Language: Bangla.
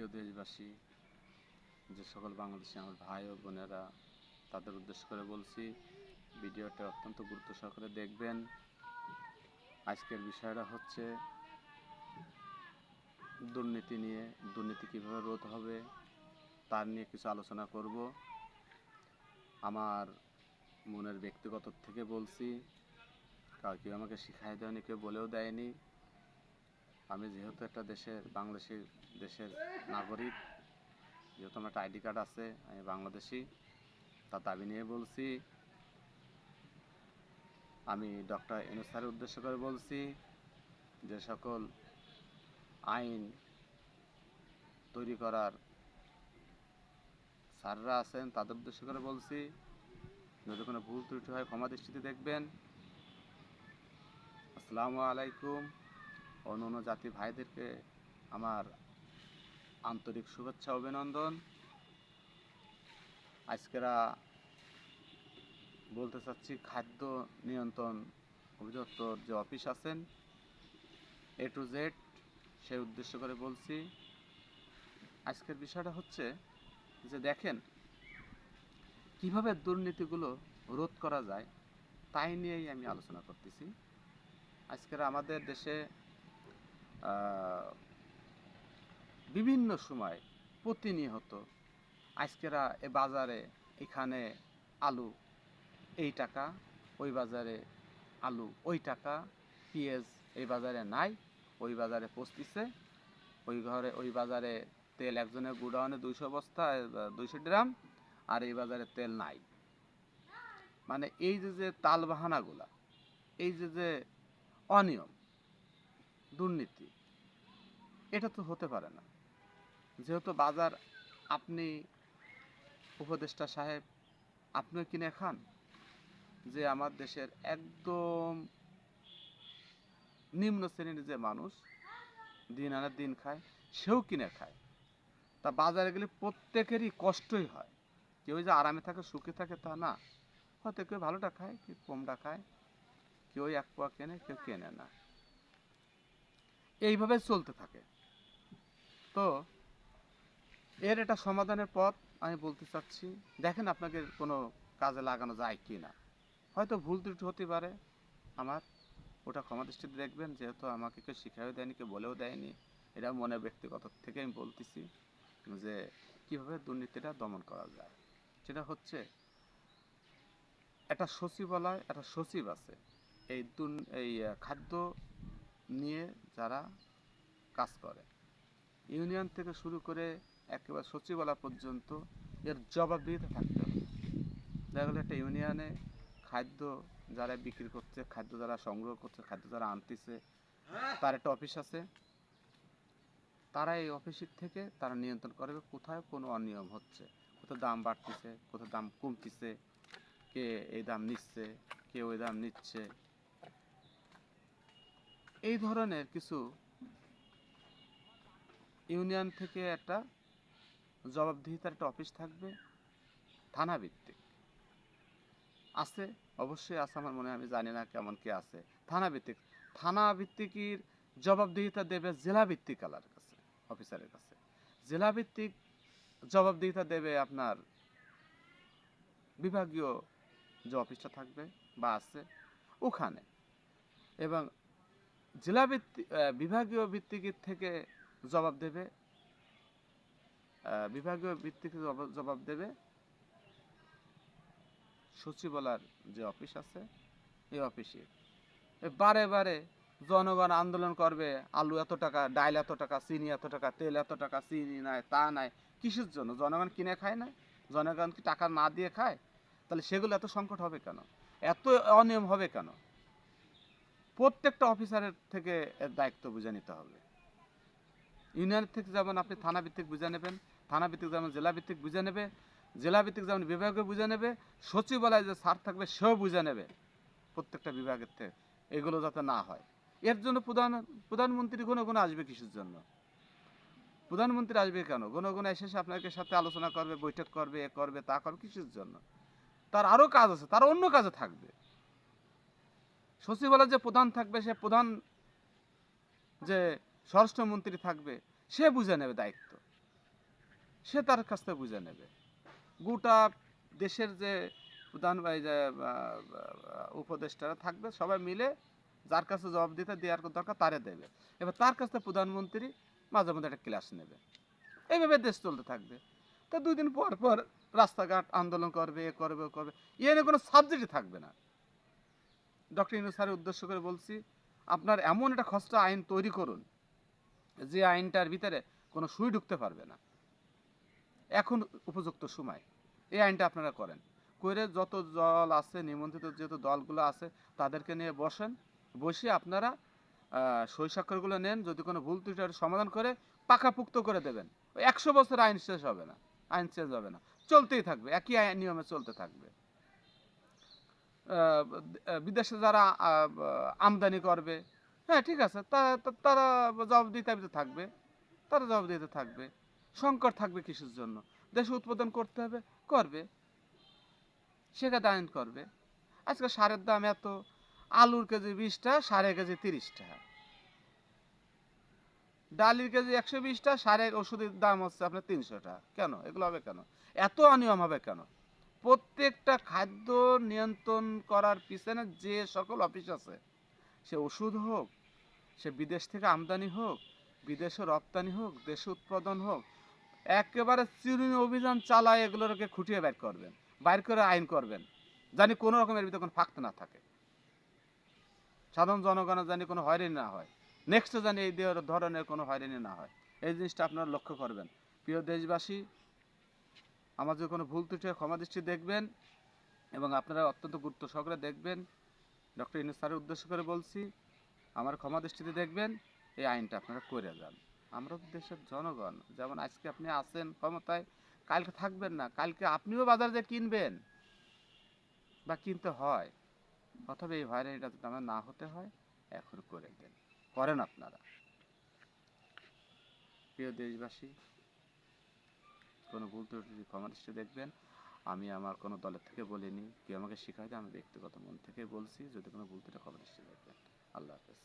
প্রিয় দেশবাসী, যে সকল বাংলাদেশি আমার ভাই ও বোনেরা তাদের উদ্দেশ্য করে বলছি, ভিডিওটা অত্যন্ত গুরুত্ব সহকারে দেখবেন। আজকের বিষয়টা হচ্ছে দুর্নীতি নিয়ে, দুর্নীতি কীভাবে রোধ হবে তার নিয়ে কিছু আলোচনা করব। আমার মনের ব্যক্তিগত থেকে বলছি কাউ কেউ আমাকে শিখাই দেয়নি, কেউ বলেও দেয়নি। আমি যেহেতু একটা দেশের, বাংলাদেশি দেশের নাগরিক, যেহেতু আমার একটা আইডি কার্ড আছে, আমি বাংলাদেশি, তার দাবি নিয়ে বলছি। আমি ডক্টর এনু স্যারের উদ্দেশ্য করে বলছি যে সকল আইন তৈরি করার স্যাররা আছেন, তাদের উদ্দেশ্য করে বলছি, যদি কোনো ভুল ত্রুটি হয় ক্ষমা দৃষ্টিতে দেখবেন। আসসালামু আলাইকুম। অন্য অন্য জাতি ভাইদেরকে আমার আন্তরিক শুভেচ্ছা, অভিনন্দন। আজকেরা বলতে চাচ্ছি খাদ্য নিয়ন্ত্রণ অধিদপ্তর যে অফিস আছেন এ টু জেড সে উদ্দেশ্য করে বলছি। আজকের বিষয়টা হচ্ছে যে দেখেন, কীভাবে দুর্নীতিগুলো রোধ করা যায়, তাই নিয়েই আমি আলোচনা করতেছি। আজকের আমাদের দেশে বিভিন্ন সময় প্রতিনিয়ত আজকেরা এ বাজারে এখানে আলু এই টাকা, ওই বাজারে আলু ওই টাকা, পেঁয়াজ এই বাজারে নাই, ওই বাজারে পচতিছে, ওই ঘরে, ওই বাজারে তেল একজনের গুডাউনে দুইশো বস্তা দুইশো গ্রাম আর এই বাজারে তেল নাই। মানে এই যে যে তাল বাহানাগুলা এই যে যে অনিয়ম দুর্নীতি। এটা তো হতে পারে না। যেহেতু বাজার আপনি, উপদেষ্টা সাহেব, আপনিও কিনে খান, যে আমার দেশের একদম নিম্ন শ্রেণির যে মানুষ, দিন আনে দিন খায়, সেও কিনে খায়। তা বাজারে গেলে প্রত্যেকেরই কষ্টই হয়। কেউ যে আরামে থাকে, সুখে থাকে তা না। হয়তো কেউ ভালোটা খায়, কেউ কমটা খায়, কেউ এক পোয়া কেনে, কেউ কেনে না। এইভাবে চলতে থাকে। তো এর একটা সমাধানের পথ আমি বলতে চাচ্ছি, দেখেন আপনাকে কোনো কাজে লাগানো যায় কি না হয়তো ভুল ত্রুটি হতে পারে, আমার ওটা ক্ষমা দৃষ্টিতে দেখবেন, যেহেতু আমাকে কেউ শিখাইও দেয়নি, কেউ বলেও দেয়নি। এটা মনে ব্যক্তিগত থেকে আমি বলতেছি যে, কীভাবে দুর্নীতিটা দমন করা যায়। সেটা হচ্ছে, একটা সচিবালয়, একটা সচিব আছে, এই এই খাদ্য নিয়ে যারা কাজ করে। ইউনিয়ন থেকে শুরু করে একেবারে সচিবালয় পর্যন্ত এর জবাবদিহিতে থাকতে হবে। দেখা গেলো একটা ইউনিয়নে খাদ্য যারা বিক্রি করছে, খাদ্য যারা সংগ্রহ করছে, খাদ্য যারা আনতেছে, তার একটা অফিস আছে। তারা এই অফিসের থেকে তারা নিয়ন্ত্রণ করবে কোথায় কোনো অনিয়ম হচ্ছে কোথাও দাম বাড়তেছে কোথাও দাম কমতেছে, কে এই দাম নিচ্ছে, কে ওই দাম নিচ্ছে এই ধরনের কিছু ইউনিয়ন থেকে একটা জবাবদিহিতার একটা অফিস থাকবে, থানা ভিত্তিক। আছে, অবশ্যই আছে, আমার মনে আমি জানি না কেমন কি আছে। থানা ভিত্তিক। থানা ভিত্তিকের জবাবদিহিতা দেবে জেলা ভিত্তিক আলার কাছে, অফিসারের কাছে। জেলা ভিত্তিক জবাবদিহিতা দেবে আপনার বিভাগীয় যে অফিসটা থাকবে বা আছে, ওখানে। এবং জেলা ভিত্তিক বিভাগীয় ভিত্তিকের থেকে জবাব দেবে। বিভাগীয় ভিত্তিক জবাব- দেবে সচিবালয়ের যে অফিস আছে, এই অফিসে। বারে বারে জনগণ আন্দোলন করবে, আলু এত টাকা ডাল এত টাকা, চিনি এত টাকা, তেল এত টাকা, চিনি নাই, তা নাই, কিসের জন্য? জনগণ কিনে খায় না? জনগণ কি টাকা না দিয়ে খায়? তাহলে সেগুলো এত সংকট হবে কেন? এত অনিয়ম হবে কেন? প্রত্যেকটা অফিসারের থেকে দায়িত্ব বুঝে নিতে হবে। ইউনিয়নের থেকে যেমন আপনি থানা ভিত্তিক বুঝে নেবেন থানা ভিত্তিক যেমন জেলা ভিত্তিক বুঝে নেবে জেলা ভিত্তিক যেমন বিভাগে বুঝে নেবে, সচিবালয় যে স্যার থাকবে সেও বুঝে নেবে প্রত্যেকটা বিভাগের থেকে, এগুলো যাতে না হয়। এর জন্য প্রধান, প্রধানমন্ত্রী কোনো কোনো আসবে কিসের জন্য। প্রধানমন্ত্রী আসবে কেন? কোনো কোনো এসে আপনাকে সাথে আলোচনা করবে, বৈঠক করবে, এ করবে, তা করবে কিসের জন্য। তার আরও কাজ আছে, তার অন্য কাজে থাকবে। সচিবালয় যে প্রধান থাকবে, সে প্রধান যে স্বরাষ্ট্রমন্ত্রী থাকবে, সে বুঝে নেবে দায়িত্ব। সে তার কাছ থেকে বুঝে নেবে। গোটা দেশের যে প্রধান উপদেষ্টারা থাকবে, সবাই মিলে যার কাছে জবাব দিতে দেওয়ার দরকার, তারে দেবে। এবার তার কাছ থেকে প্রধানমন্ত্রী মাঝে মধ্যে একটা ক্লাস নেবে। এইভাবে দেশ চলতে থাকবে। তা দুই দিন পর পর রাস্তাঘাট আন্দোলন করবে, এ করবে করবে, এ নিয়ে কোনো সাবজেক্টই থাকবে না। ডক্টর ইনু স্যারের উদ্দেশ্য করে বলছি, আপনার এমন একটা খসড়া আইন তৈরি করুন, যে আইনটার ভিতরে কোনো সুই ঢুকতে পারবে না। এখন উপযুক্ত সময়। এই আইনটা আপনারা করেন। করে যত দল আছে, নিমন্ত্রিত যেহেতু দলগুলো আছে, তাদেরকে নিয়ে বসেন। বসে আপনারা সই স্বাক্ষরগুলো নেন। যদি কোনো ভুল ত্রুটির সমাধান করে পাকাপুক্ত করে দেবেন। একশো বছর আইন শেষ হবে না। আইন চেঞ্জ হবে না। চলতেই থাকবে। একই আইন নিয়মে চলতে থাকবে। বিদেশে যারা আমদানি করবে হ্যাঁ ঠিক আছে তারা জবাব দিতে থাকবে, তারা জবাব দিতে থাকবে, সংকট থাকবে কৃষির জন্য, দেশে উৎপাদন করতে হবে, করবে, সেখানে আইন করবে, আজকে সারের দাম এত, আলুর কেজি বিশ টাকা সাড়ে কেজি তিরিশ টাকা ডালির কেজি একশো বিশ টাকা সারে ওষুধের দাম হচ্ছে আপনার তিনশো টাকা কেন, এগুলো হবে কেন, এত অনিয়ম হবে কেন? প্রত্যেকটা খাদ্য নিয়ন্ত্রণ করার পিছনে যে সকল অফিস আছে, সে ওষুধ হোক, সে বিদেশ থেকে আমদানি হোক, বিদেশে রপ্তানি হোক, দেশে উৎপাদন হোক, একেবারে চিরুনি অভিযান চালায় এগুলোকে খুঁটিয়ে বের করবেন, বাইর করে আইন করবেন, জানি কোনো রকমের ভিতরে কোনো ফাঁকতে না থাকে। সাধারণ জনগণের জানি কোনো হয়রানি না হয়। নেক্সট জানি এই ধরনের কোনো হয়রানি না হয়। এই জিনিসটা আপনারা লক্ষ্য করবেন। প্রিয় দেশবাসী যদি কোনো ভুল ত্রুটি ক্ষমা দৃষ্টি দেখবেন এবং আপনারা অত্যন্ত গুরুত্ব সহকারে দেখবেন। ডক্টর ইনু স্যারের উদ্দেশ্য করে বলছি, আমার ক্ষমা দৃষ্টিতে দেখবেন, এই আইনটা আপনারা করে যান। আমরা দেশের জনগণ, যেমন আজকে আপনি আছেন ক্ষমতায়, কালকে থাকবেন না, কালকে আপনিও বাজার যে কিনবেন বা কিনতে হয়, অথবা এই হয়রানিটা যদি আমার না হতে হয়, এখন করে দেন। করেন আপনারা। প্রিয় দেশবাসী কোনো ভুল ত্রুটি ক্ষমা দৃষ্টি দেখবেন, আমি আমার কোনো দলের থেকে বলিনি। কেউ আমাকে শেখায়নি আমি ব্যক্তিগত মন থেকে বলছি, যদি কোনো ভুল ত্রুটি ক্ষমা দৃষ্টি দেখবেন। আল্লাহ হাফেজ।